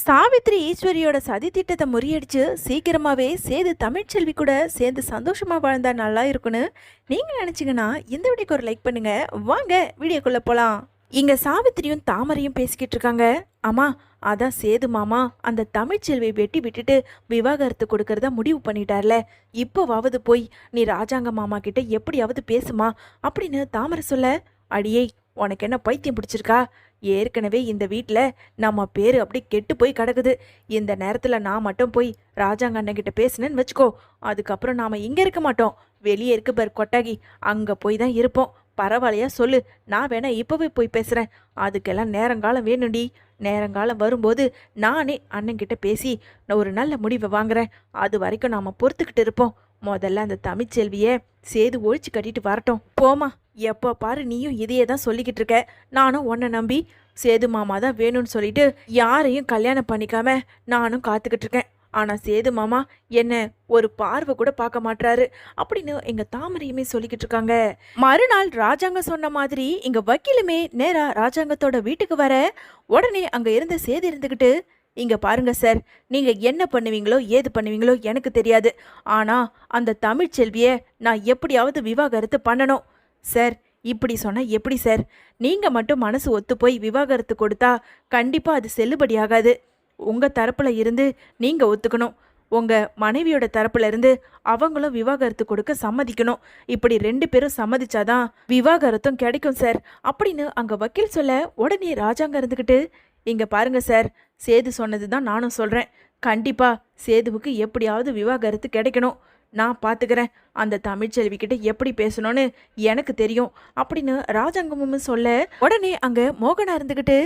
சாவித்ரி ஈஸ்வரியோட சதி திட்டத்தை முறியடிச்சு சீக்கிரமாவே சேது தமிழ்ச்செல்வி கூட சேர்ந்து சந்தோஷமா வாழ்ந்தா நல்லா இருக்கும்னு நீங்க நினைச்சீங்கன்னா இந்த வீடியோக்கு ஒரு லைக் பண்ணுங்க. வாங்க வீடியோக்குள்ள போலாம். இங்க சாவித்திரியும் தாமரையும் பேசிக்கிட்டு இருக்காங்க. அம்மா அதான் சேது மாமா அந்த தமிழ்ச்செல்வியை வெட்டி விட்டுட்டு விவாகரத்து கொடுக்கறதா முடிவு பண்ணிட்டார்ல. இப்போவாவது போய் நீ ராஜாங்க மாமா கிட்ட எப்படியாவது பேசுமா அப்படின்னு தாமரை சொல்ல அடியே உனக்கு என்ன பைத்தியம் பிடிச்சிருக்கா? ஏற்கனவே இந்த வீட்டில் நம்ம பேர் அப்படி கெட்டு போய் கிடக்குது. இந்த நேரத்தில் நான் மட்டும் போய் ராஜாங்க அண்ணன் கிட்ட பேசினேன்னு வச்சுக்கோ. அதுக்கப்புறம் நாம் இங்கே இருக்க மாட்டோம். வெளியே இருக்கு பேர் கொட்டாகி. அங்கே போய் தான் இருப்போம். பரவாயில்லையா சொல்லு. நான் வேணா இப்போவே போய் பேசுகிறேன் அதுக்கெல்லாம் நேரங்காலம் வேணும்டி. நேரங்காலம் வரும்போது நானே அண்ணன்கிட்ட பேசி நான் ஒரு நல்ல முடிவை வாங்குறேன். அது வரைக்கும் நாம் பொறுத்துக்கிட்டு இருப்போம். முதல்ல அந்த தமிழ்ச்செல்வியை சேது ஒழிச்சு கட்டிட்டு வரட்டும். போமா எப்போ பாரு நீயும் இதையே தான் சொல்லிக்கிட்டு இருக்க. நானும் உன்னை நம்பி சேது மாமா தான் வேணும்னு சொல்லிட்டு யாரையும் கல்யாணம் பண்ணிக்காம நானும் காத்துக்கிட்டு இருக்கேன். ஆனால் சேது மாமா என்ன ஒரு பார்வை கூட பார்க்க மாட்றாரு. அப்படின்னு எங்க தாமரையுமே சொல்லிக்கிட்டு இருக்காங்க. மறுநாள் ராஜாங்க சொன்ன மாதிரி இங்க வக்கீலுமே நேரா ராஜாங்கத்தோட வீட்டுக்கு வர உடனே அங்க இருந்த சேது இருந்துகிட்டு இங்கே பாருங்க சார் நீங்கள் என்ன பண்ணுவீங்களோ ஏது பண்ணுவீங்களோ எனக்கு தெரியாது. ஆனால் அந்த தமிழ்ச்செல்வியை நான் எப்படியாவது விவாகரத்து பண்ணணும். சார் இப்படி சொன்னால் எப்படி சார்? நீங்கள் மட்டும் மனசு ஒத்து போய் விவாகரத்து கொடுத்தா கண்டிப்பாக அது செல்லுபடியாகாது உங்கள் தரப்பில் இருந்து நீங்கள் ஒத்துக்கணும். உங்கள் மனைவியோட தரப்புலருந்து அவங்களும் விவாகரத்து கொடுக்க சம்மதிக்கணும். இப்படி ரெண்டு பேரும் சம்மதிச்சாதான் விவாகரத்தும் கிடைக்கும் சார். அப்படின்னு அங்கே வக்கீல் சொல்ல உடனே ராஜாங்க இருந்துக்கிட்டு இங்கே பாருங்க சார் சேது சொன்னது தான் நானும் சொல்கிறேன் கண்டிப்பாக சேதுவுக்கு எப்படியாவது விவாகரத்து கிடைக்கணும். நான் பார்த்துக்கிறேன் அந்த தமிழ்ச்செல்விக்கிட்ட எப்படி பேசணும்னு எனக்கு தெரியும். அப்படின்னு ராஜாங்கமும் சொல்ல உடனே அங்கே மோகனா இருந்துக்கிட்டு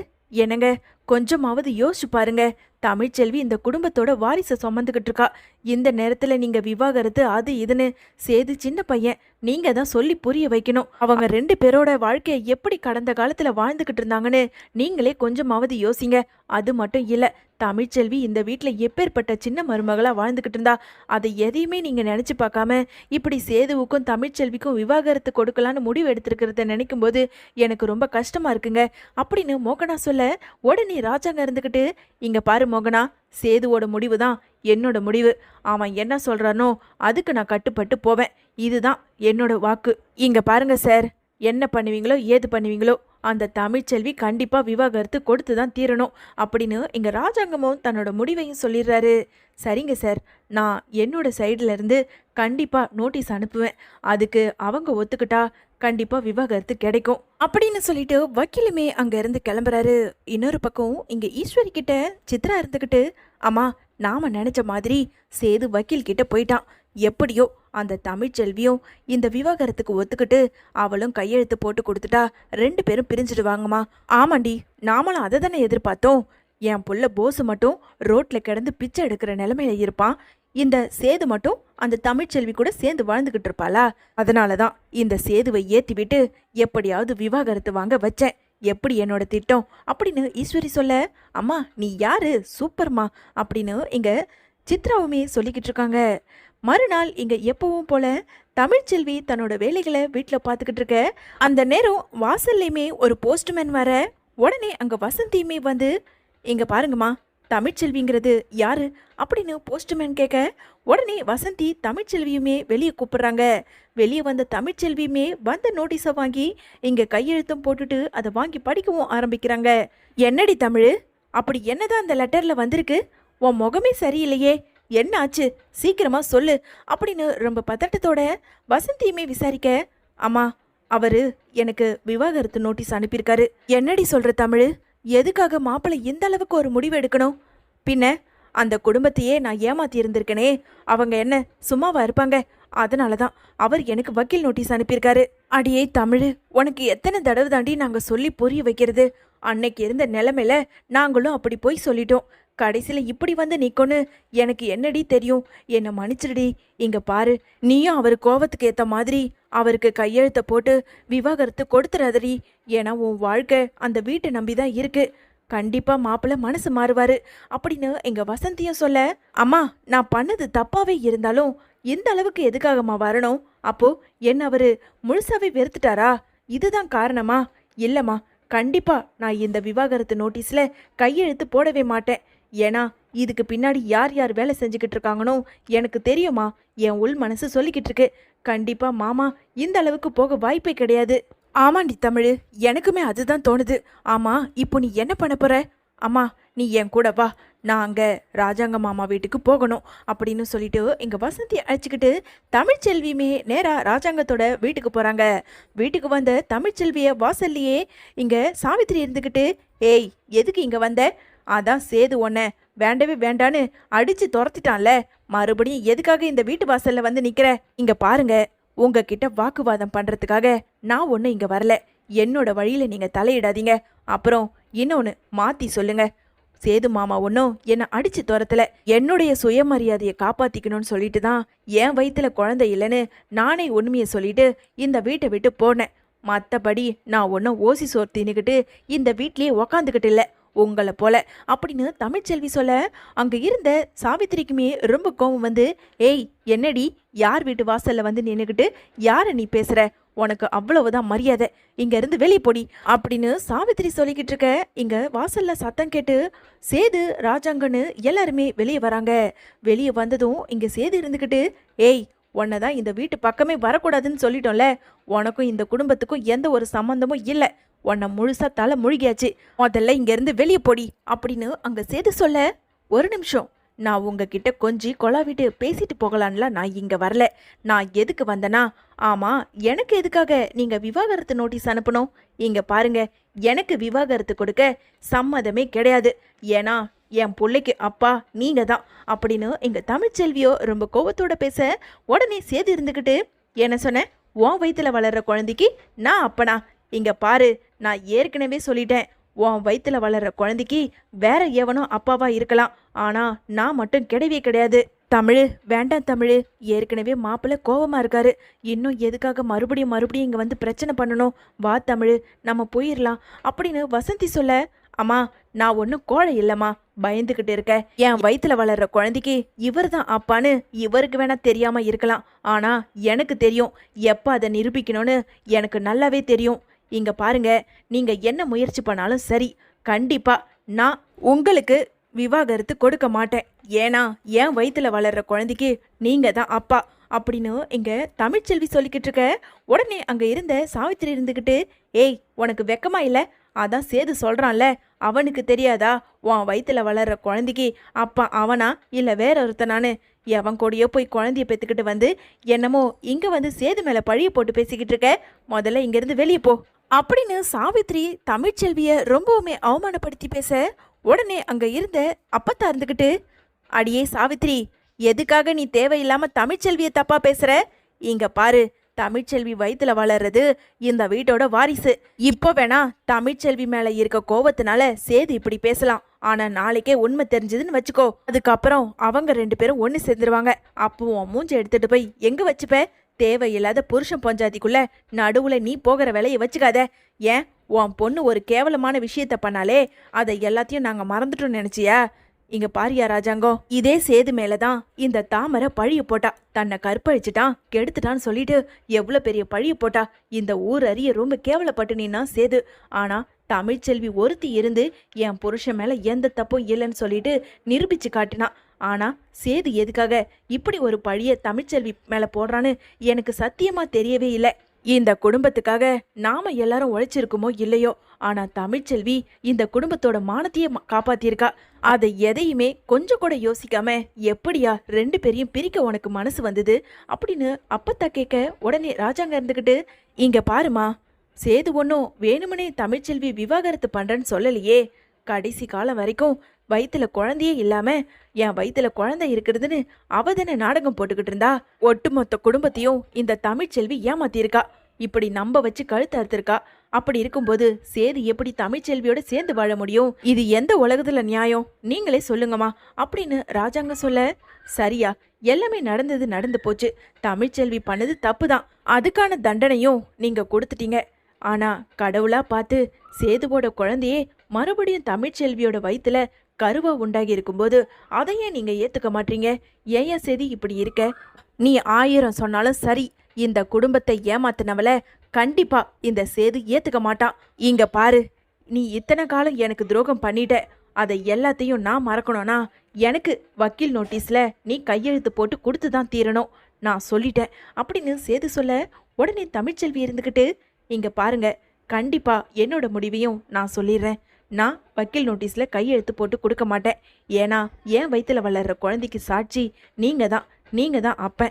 என்னங்க கொஞ்சமாவது யோசிச்சு பாருங்க. தமிழ்ச்செல்வி இந்த குடும்பத்தோட வாரிசை சுமந்துக்கிட்டு இருக்கா. இந்த நேரத்துல நீங்க விவாகரத்து அது இதுன்னு சேது சின்ன பையன் நீங்க தான் சொல்லி புரிய வைக்கணும். அவங்க ரெண்டு பேரோட வாழ்க்கையை எப்படி கடந்த காலத்துல வாழ்ந்துகிட்டு இருந்தாங்கன்னு நீங்களே கொஞ்சமாவது யோசிங்க. அது மட்டும் இல்லை தமிழ்ச்செல்வி இந்த வீட்டில் எப்பேற்பட்ட சின்ன மருமகளாக வாழ்ந்துக்கிட்டு இருந்தா அதை எதையுமே நீங்கள் நினச்சி பார்க்காம இப்படி சேதுவுக்கும் தமிழ்ச்செல்விக்கும் விவாகரத்து கொடுக்கலான்னு முடிவு எடுத்திருக்கிறத நினைக்கும் போது எனக்கு ரொம்ப கஷ்டமாக இருக்குங்க. அப்படின்னு மோகனா சொல்ல உடனே ராஜாங்க இருந்துக்கிட்டு இங்கே பாரு மோகனா சேதுவோட முடிவு தான் என்னோட முடிவு. அவன் என்ன சொல்கிறானோ அதுக்கு நான் கட்டுப்பட்டு போவேன். இதுதான் என்னோட வாக்கு. இங்கே பாருங்க சார் என்ன பண்ணுவீங்களோ ஏது பண்ணுவீங்களோ அந்த தமிழ்ச்செல்வி கண்டிப்பாக விவாகரத்து கொடுத்து தான் தீரணும் அப்படின்னு இங்கே ராஜாங்கமும் தன்னோட முடிவையும் சொல்லிடுறாரு. சரிங்க சார் நான் என்னோட சைட்லேருந்து இருந்து நோட்டீஸ் அனுப்புவேன். அதுக்கு அவங்க ஒத்துக்கிட்டா கண்டிப்பாக விவாகரத்து கிடைக்கும் அப்படின்னு சொல்லிட்டு வக்கீலுமே அங்கேருந்து கிளம்புறாரு. இன்னொரு பக்கம் இங்கே ஈஸ்வரி கிட்ட சித்ரா இருந்துக்கிட்டு அம்மா நாம் நினச்ச மாதிரி சேது வக்கீல் கிட்ட போயிட்டான். எப்படியோ அந்த தமிழ்ச்செல்வியும் இந்த விவாகரத்துக்கு ஒத்துக்கிட்டு அவளும் கையெழுத்து போட்டு கொடுத்துட்டா ரெண்டு பேரும் பிரிஞ்சிடுவாங்கம்மா. ஆமாண்டி நாமளும் அதை தானே எதிர்பார்த்தோம். என் புள்ள போசு மட்டும் ரோட்டில் கிடந்து பிச்சை எடுக்கிற நிலமையில இருப்பான் இந்த சேது மட்டும் அந்த தமிழ்ச்செல்வி கூட சேர்ந்து வாழ்ந்துக்கிட்டு இருப்பாளா? அதனால தான் இந்த சேதுவை ஏற்றிவிட்டு எப்படியாவது விவாகரத்து வாங்க வச்சேன். எப்படி என்னோட திட்டம்? அப்படின்னு ஈஸ்வரி சொல்ல அம்மா நீ யாரு? சூப்பர்மா. அப்படின்னு இங்கே சித்ராவுமே சொல்லிக்கிட்டு இருக்காங்க. மறுநாள் இங்க எப்பவும் போல தமிழ்ச்செல்வி தன்னோட வேலைகளை வீட்டில் பார்த்துக்கிட்டு இருக்க. அந்த நேரம் வாசல்லையுமே ஒரு போஸ்ட்மேன் வர. உடனே அங்க வசந்தியுமே வந்து இங்க பாருங்கம்மா தமிழ்ச்செல்விங்கிறது யாரு? அப்படின்னு போஸ்ட்மேன் கேட்க உடனே வசந்தி தமிழ்ச்செல்வியுமே வெளியே கூப்பிடுறாங்க. வெளியே வந்த தமிழ்ச்செல்வியுமே வந்த நோட்டீஸை வாங்கி இங்க கையெழுத்தும் போட்டுட்டு அதை வாங்கி படிக்கவும் ஆரம்பிக்கிறாங்க. என்னடி தமிழ்? அப்படி என்னதான் அந்த லெட்டர்ல வந்திருக்கு? உன் முகமே சரியில்லையே. என்ன ஆச்சு? சீக்கிரமா சொல்லு. அப்படின்னு ரொம்ப பதட்டத்தோட வசந்தியுமே விசாரிக்க அம்மா அவரு எனக்கு விவாகரத்து நோட்டீஸ் அனுப்பியிருக்காரு. என்னடி சொல்ற தமிழ்? எதுக்காக மாப்பிள்ளை இந்த அளவுக்கு ஒரு முடிவு எடுக்கணும்? பின்ன அந்த குடும்பத்தையே நான் ஏமாத்தி இருந்திருக்கனே. அவங்க என்ன சும்மாவா இருப்பாங்க? அதனால தான் அவர் எனக்கு வக்கீல் நோட்டீஸ் அனுப்பியிருக்காரு. அடியே தமிழ் உனக்கு எத்தனை தடவை தாண்டி நாங்கள் சொல்லி புரிய வைக்கிறது? அன்னைக்கு இருந்த நிலமையில நாங்களும் அப்படி போய் சொல்லிட்டோம். கடைசியில் இப்படி வந்து நிற்கோன்னு எனக்கு என்னடி தெரியும்? என்னை மன்னிச்சிடுடி. இங்கே பாரு நீயும் அவர் கோவத்துக்கு ஏற்ற மாதிரி அவருக்கு கையெழுத்தை போட்டு விவாகரத்து கொடுத்துறாதடி. ஏன்னா உன் வாழ்க்கை அந்த வீட்டை நம்பி தான் இருக்கு. கண்டிப்பாக மாப்பிள்ள மனசு மாறுவார். அப்படின்னு எங்கள் வசந்தியும் சொல்ல அம்மா நான் பண்ணது தப்பாகவே இருந்தாலும் இந்த அளவுக்கு எதுக்காகம்மா வரணும்? அப்போது என்ன அவர் முழுசாவே வெறுத்துட்டாரா? இதுதான் காரணமா? இல்லைம்மா கண்டிப்பாக நான் இந்த விவாகரத்து நோட்டீஸில் கையெழுத்து போடவே மாட்டேன். ஏன்னா இதுக்கு பின்னாடி யார் யார் வேலை செஞ்சுக்கிட்டு இருக்காங்கனோ எனக்கு தெரியுமா என் உள் மனசு சொல்லிக்கிட்டு இருக்கு. கண்டிப்பா மாமா இந்த அளவுக்கு போக வாய்ப்பே கிடையாது. ஆமாண்டி தமிழ் எனக்குமே அதுதான் தோணுது. ஆமா இப்போ நீ என்ன பண்ண போற? அம்மா நீ என் கூட வா. நான் அங்கே ராஜாங்க மாமா வீட்டுக்கு போகணும் அப்படின்னு சொல்லிட்டு இங்கே வசந்தி அழைச்சிக்கிட்டு தமிழ்ச்செல்வியுமே நேராக ராஜாங்கத்தோட வீட்டுக்கு போகிறாங்க வீட்டுக்கு வந்த தமிழ்ச்செல்வியை வாசல்லையே இங்கே சாவித்திரி இருந்துக்கிட்டு ஏய் எதுக்கு இங்கே வந்த? அதான் சேது ஒன்ன வேண்டவே வேண்டான்னு அடிச்சு துரத்திட்டான்ல. மறுபடியும் எதுக்காக இந்த வீட்டு வாசல்ல வந்து நிக்கிற? இங்க பாருங்க. உங்ககிட்ட வாக்குவாதம் பண்றதுக்காக நான் ஒன்றும் இங்க வரல. என்னோட வழியில நீங்க தலையிடாதீங்க. அப்புறம் இன்னொன்னு மாத்தி சொல்லுங்க. சேது மாமா ஒன்றும் என்னை அடிச்சு துரத்தல. என்னுடைய சுயமரியாதையை காப்பாத்திக்கணும்னு சொல்லிட்டு தான் என் வயிற்றுல குழந்தை இல்லைன்னு நானே உண்மையை சொல்லிட்டு இந்த வீட்டை விட்டு போனேன். மற்றபடி நான் ஒன்றும் ஓசி சோறு தின்னுக்கிட்டு இந்த வீட்லேயே உக்காந்துக்கிட்டு இல்லை. உங்களை போல. அப்படின்னு தமிழ்ச்செல்வி சொல்ல அங்கே இருந்த சாவித்திரிக்குமே ரொம்ப கோவம் வந்து ஏய் என்னடி? யார் வீட்டு வாசலில் வந்து நின்றுக்கிட்டு யாரை நீ பேசுகிற உனக்கு அவ்வளவுதான் மரியாதை. இங்க இருந்து வெளியே போடி. அப்படின்னு சாவித்திரி சொல்லிக்கிட்டு இருக்க இங்க வாசல்ல சத்தம் கேட்டு சேது ராஜாங்கன்னு எல்லாருமே வெளியே வராங்க. வெளியே வந்ததும் இங்க சேது இருந்துக்கிட்டு ஏய் உன்னை இந்த வீட்டு பக்கமே வரக்கூடாதுன்னு சொல்லிட்டோம்ல. உனக்கும் இந்த குடும்பத்துக்கும் எந்த ஒரு சம்மந்தமும் இல்லை. உன்னை முழுசா தலை முழுகியாச்சு. முதல்ல இங்கேருந்து வெளியே போடி அப்படின்னு அங்கே சேது சொல்ல ஒரு நிமிஷம் நான் உங்ககிட்ட கொஞ்சி கொலாவிட்டு பேசிட்டு போகலான்லாம் நான் இங்கே வரல. நான் எதுக்கு வந்தனா ஆமாம் எனக்கு எதுக்காக நீங்கள் விவாகரத்து நோட்டீஸ் அனுப்பணும்? இங்கே பாருங்க எனக்கு விவாகரத்து கொடுக்க சம்மதமே கிடையாது. ஏன்னா என் பிள்ளைக்கு அப்பா நீங்க தான். அப்படின்னு எங்கள் தமிழ்ச்செல்வியோ ரொம்ப கோபத்தோட பேச உடனே சேது இருந்துக்கிட்டு என்ன சொன்ன? உன் வயிற்றில் வளர்கிற குழந்தைக்கு நான் அப்பனா? இங்கே பாரு நான் ஏற்கனவே சொல்லிட்டேன் உன் வயிற்றுல வளர்ற குழந்தைக்கு வேற எவனோ அப்பாவா இருக்கலாம். ஆனா நான் மட்டும் கிடையவே கிடையாது. தமிழ் வேண்டாம் தமிழ். ஏற்கனவே மாப்பிள்ளை கோவமா இருக்காரு. இன்னும் எதுக்காக மறுபடியும் மறுபடியும் இங்கே வந்து பிரச்சனை பண்ணணும்? வா தமிழ் நம்ம போயிடலாம் அப்படின்னு வசந்தி சொல்ல அம்மா நான் ஒன்றும் கோழை இல்லைம்மா. பயந்துக்கிட்டு இருக்க என் வயிற்றுல வளர்ற குழந்தைக்கு இவர் தான் அப்பான்னு இவருக்கு வேணா தெரியாமல் இருக்கலாம். ஆனால் எனக்கு தெரியும். எப்போ அதை நிரூபிக்கணும்னு எனக்கு நல்லாவே தெரியும். இங்க பாருங்க நீங்க என்ன முயற்சி பண்ணாலும் சரி கண்டிப்பா நான் உங்களுக்கு விவாகரத்து கொடுக்க மாட்டேன். ஏன்னா என் வயிற்றுல வளர்ற குழந்தைக்கு நீங்க தான் அப்பா. அப்படின்னு இங்க தமிழ்ச்செல்வி சொல்லிக்கிட்டு இருக்க. உடனே அங்க இருந்த சாவித்திரி இருந்துக்கிட்டு ஏய் உனக்கு வெக்கமா இல்லை? அதான் சேது சொல்றான்ல அவனுக்கு தெரியாதா? உன் வயிற்றுல வளர்ற குழந்தைக்கு அப்பா அவனா? இல்லை வேற ஒருத்தனானு எவன் கூடயோ போய் குழந்தைய பெற்றுக்கிட்டு வந்து என்னமோ இங்கே வந்து சேது மேலே பழிய போட்டு பேசிக்கிட்டு இருக்க. முதல்ல இங்கேருந்து வெளியே போ. அப்படின்னு சாவித்ரி தமிழ்ச்செல்வியை ரொம்பவுமே அவமானப்படுத்தி பேச உடனே அங்கே இருந்த அப்பத்தா இருந்துக்கிட்டு அடியே சாவித்ரி எதுக்காக நீ தேவையில்லாம தமிழ்ச்செல்வியை தப்பா பேசுற? இங்க பாரு தமிழ்ச்செல்வி வயிற்றுல வளர்றது இந்த வீட்டோட வாரிசு. இப்போ வேணா தமிழ்ச்செல்வி மேல இருக்க கோவத்தினால சேது இப்படி பேசலாம். ஆனா நாளைக்கே உண்மை தெரிஞ்சதுன்னு வச்சுக்கோ. அதுக்கப்புறம் அவங்க ரெண்டு பேரும் ஒன்று சேர்ந்துருவாங்க. அப்போ உன் எடுத்துகிட்டு எடுத்துட்டு போய் எங்க வச்சுப்ப? தேவையில்லாத புருஷன் பஞ்சாதிக்குள்ள நடுவுல நீ போகிற வேலையை வச்சுக்காத. ஏன்? உன் பொண்ணு ஒரு கேவலமான விஷயத்த பண்ணாலே அதை எல்லாத்தையும் நாங்கள் மறந்துட்டோம் நினைச்சியா? இங்க பாரியா ராஜாங்கம் இதே சேது மேலதான் இந்த தாமரை பழிய போட்டா. தன்னை கற்பழிச்சிட்டான் கெடுத்துட்டான்னு சொல்லிட்டு எவ்வளோ பெரிய பழிய போட்டா. இந்த ஊர் அறிய ரொம்ப கேவலப்பட்டு நின்னா சேது. ஆனா தமிழ்ச்செல்வி ஒருத்தி இருந்து என் புருஷன் மேல எந்த தப்பும் இல்லைன்னு சொல்லிட்டு நிரூபிச்சு காட்டினா. ஆனா சேது எதுக்காக இப்படி ஒரு பழிய தமிழ்ச்செல்வி மேல போடுறான்னு எனக்கு சத்தியமா தெரியவே இல்லை. இந்த குடும்பத்துக்காக நாம எல்லாரும் உழைச்சிருக்குமோ இல்லையோ ஆனா தமிழ்ச்செல்வி இந்த குடும்பத்தோட மானத்தையே ம- காப்பாத்தியிருக்கா. அதை எதையுமே கொஞ்சம் கூட யோசிக்காம எப்படியா ரெண்டு பேரையும் பிரிக்க உனக்கு மனசு வந்தது? அப்படின்னு அப்பத்தா கேட்க உடனே ராஜாங்க இருந்துக்கிட்டு இங்க பாருமா சேது ஒன்றும் வேணுமனே தமிழ்ச்செல்வி விவாகரத்து பண்றேன்னு சொல்லலையே. கடைசி காலம் வரைக்கும் வயிற்றுல குழந்தையே இல்லாம என் வயிற்றுல குழந்தை இருக்குதுன்னு அவதான நாடகம் போட்டுக்கிட்டு இருந்தா? ஒட்டுமொத்த குடும்பத்தையும் இந்த தமிழ்ச்செல்வி ஏமாத்தியிருக்கா? இப்படி நம்ப வச்சு கழுத்து அறுத்திருக்கா? அப்படி இருக்கும்போது சேது எப்படி தமிழ்ச்செல்வியோட சேர்ந்து வாழ முடியும்? இது எந்த உலகத்துல நியாயம்? நீங்களே சொல்லுங்கம்மா. அப்படின்னு ராஜாங்க சொல்ல சரியா எல்லாமே நடந்தது நடந்து போச்சு. தமிழ்ச்செல்வி பண்ணது தப்பு தான் அதுக்கான தண்டனையும் நீங்க கொடுத்துட்டீங்க. ஆனா கடவுளா பார்த்து சேதுவோட குழந்தையே மறுபடியும் தமிழ்ச்செல்வியோட வயிற்றுல கருவா உண்டாகி இருக்கும்போது அதையே நீங்கள் ஏற்றுக்க மாட்டீங்க. ஏன் சேதி இப்படி இருக்க? நீ ஆயிரம் சொன்னாலும் சரி இந்த குடும்பத்தை ஏமாத்தினவள கண்டிப்பா இந்த சேது ஏத்துக்க மாட்டான். இங்க பாரு நீ இத்தனை காலம் எனக்கு துரோகம் பண்ணிட்ட அதை எல்லாத்தையும் நான் மறக்கணும்னா எனக்கு வக்கீல் நோட்டீஸில் நீ கையெழுத்து போட்டு கொடுத்து தான் தீரணும். நான் சொல்லிட்டேன். அப்படின்னு சேது சொல்ல உடனே தமிழ்ச்செல்வி இருந்துக்கிட்டு இங்கே பாருங்க கண்டிப்பாக என்னோட முடிவையும் நான் சொல்லிடுறேன். நான் வக்கீல் நோட்டீஸில் கையெழுத்து போட்டு கொடுக்க மாட்டேன். ஏன்னா என் வயிற்றில் வளர்ற குழந்தைக்கு சாட்சி. நீங்கள் தான் நீங்கள் தான் அப்பன்.